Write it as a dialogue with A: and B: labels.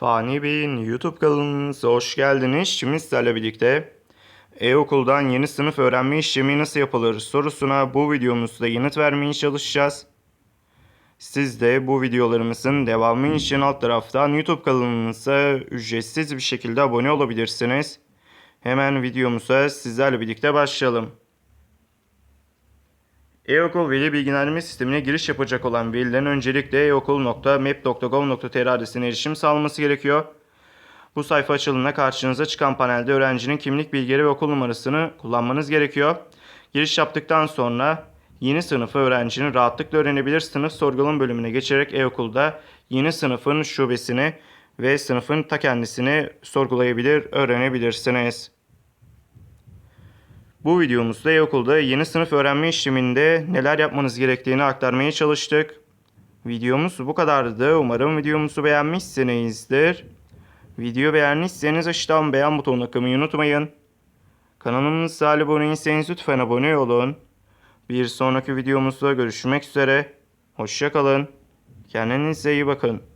A: Fani Bey'in YouTube kanalınıza hoş geldiniz. Şimdi sizlerle birlikte e-okuldan yeni sınıf öğrenme işlemi nasıl yapılır sorusuna bu videomuzda yanıt vermeye çalışacağız. Siz de bu videolarımızın devamı için alt taraftan YouTube kanalımıza ücretsiz bir şekilde abone olabilirsiniz. Hemen videomuza sizlerle birlikte başlayalım. E-okul veli bilgilendirme sistemine giriş yapacak olan velilerin öncelikle eokul.map.gov.tr adresine erişim sağlaması gerekiyor. Bu sayfa açıldığında karşınıza çıkan panelde öğrencinin kimlik bilgileri ve okul numarasını kullanmanız gerekiyor. Giriş yaptıktan sonra yeni sınıfı öğrencinin rahatlıkla öğrenebilir. Sınıf sorgulama bölümüne geçerek e-okulda yeni sınıfın şubesini ve sınıfın ta kendisini sorgulayabilir, öğrenebilirsiniz. Bu videomuzda e-okulda yeni sınıf öğrenme işleminde neler yapmanız gerektiğini aktarmaya çalıştık. Videomuz bu kadardı. Umarım videomuzu beğenmişsinizdir. Video beğendiyseniz aşağıdan beğen butonuna kılmayı unutmayın. Kanalımıza abone değilseniz lütfen abone olun. Bir sonraki videomuzda görüşmek üzere. Hoşçakalın. Kendinize iyi bakın.